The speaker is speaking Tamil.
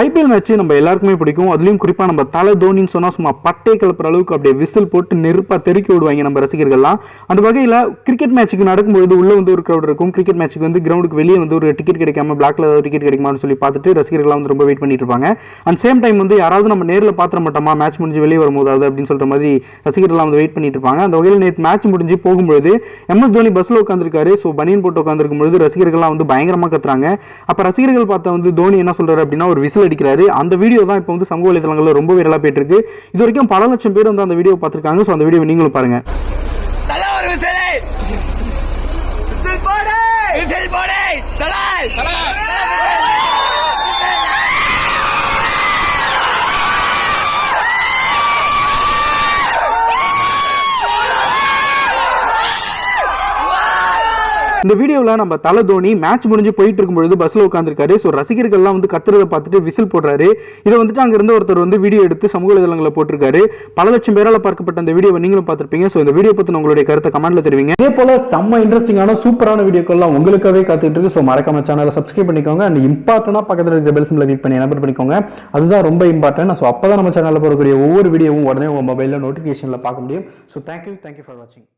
ஐபிஎல் மேட்ச்சு நம்ம எல்லாருக்குமே பிடிக்கும். அதுலேயும் குறிப்பாக நம்ம தலை தோனின்னு சொன்னால் சும்மா பட்டை கிளப்புற அளவுக்கு அப்படியே விசில் போட்டு நெருப்பாக தெருக்கி விடுவாங்க நம்ம ரசிகர்கள்லாம். அந்த வகையில் கிரிக்கெட் மேட்ச்சுக்கு நடக்கும்போது உள்ள வந்து ஒரு க்ரௌட் இருக்கும். கிரிக்கெட் மேட்ச்சுக்கு வந்து கிரவுண்டுக்கு வெளியே வந்து ஒரு டிக்கெட் கிடைக்காம பிளாக்ல ஏதாவது டிக்கெட் கிடைக்குமான்னு சொல்லி பார்த்துட்டு ரசிகர்கள்லாம் வந்து ரொம்ப வெயிட் பண்ணிட்டு இருப்பாங்க. அண்ட் சேம் டைம் வந்து யாராவது நம்ம நேரில் பார்த்துட மாட்டோமா? மேட்ச் முடிஞ்சு வெளியே வரும்போது அப்படின்னு சொல்ற மாதிரி ரசிகர்கள்லாம் வந்து வெயிட் பண்ணிட்டு இருப்பாங்க. அந்த வகையில் நேற்று மேட்ச் முடிஞ்சு போகும்பொழுது எம்எஸ் தோனி பஸ்ல உட்காந்துருக்காரு ஸோ பனியன் போட்டு உட்காந்துருக்கும் பொழுது ரசிகர்கள்லாம் வந்து பயங்கரமாக கத்துறாங்க. அப்போ ரசிகர்கள் பார்த்தா வந்து தோனி என்ன சொல்றாரு அப்படின்னா ஒரு விசில் அடிக்கிறாரு. அந்த வீடியோ தான் இப்போ வந்து சமூக வலைதளங்களில் ரொம்ப வைரலாக போயிட்டு இருக்கு இது வரைக்கும் பல லட்சம் பேர் வந்து அந்த வீடியோ பார்த்துருக்காங்க. ஸோ அந்த வீடியோ நீங்களும் பாருங்க. தல இந்த வீடியோவில் நம்ம தலை தோனி மேட்ச் முடிஞ்சு போயிட்டு இருக்கும்பொழுது பஸ்ஸில் உட்காந்துருக்காரு ஸோ ரசிகர்கள்லாம் வந்து கத்துறதை பார்த்துட்டு விசில் போடுறாரு. இதை வந்துட்டு அங்கேருந்து ஒருத்தர் வந்து வீடியோ எடுத்து சமூக வலைதளங்களில் போட்டிருக்காரு. பல லட்சம் பேரால் பார்க்கப்பட்ட அந்த வீடியோவை நீங்களும் பார்த்துருப்பீங்க. ஸோ இந்த வீடியோ பற்றின உங்களுடைய கருத்தை கமெண்ட்ல தெரிவிங்க. இதே போல செம்ம இன்ட்ரெஸ்டிங்கான சூப்பரான வீடியோக்கள்லாம் உங்களுக்காகவே காத்துட்டு இருக்கு. ஸோ மறக்காம சேனலை சப்ஸ்கிரைப் பண்ணிக்கோங்க. அண்ட் இம்பார்ட்டனாக பக்கத்தில் இருக்கிற பெல் சிம்பிளை கிளிக் பண்ணி எனபிள் பண்ணிக்கோங்க. அதுதான் ரொம்ப இம்பார்ட்டன்ட் ஸோ அப்போ தான் நம்ம சேனலில் போடக்கூடிய ஒவ்வொரு வீடியோவும் உடனே உங்கள் மொபைலில் நோட்டிஃபிகேஷனில் பார்க்க முடியும். ஸோ தேங்க்யூ தேங்க்யூ ஃபார் வாட்சிங்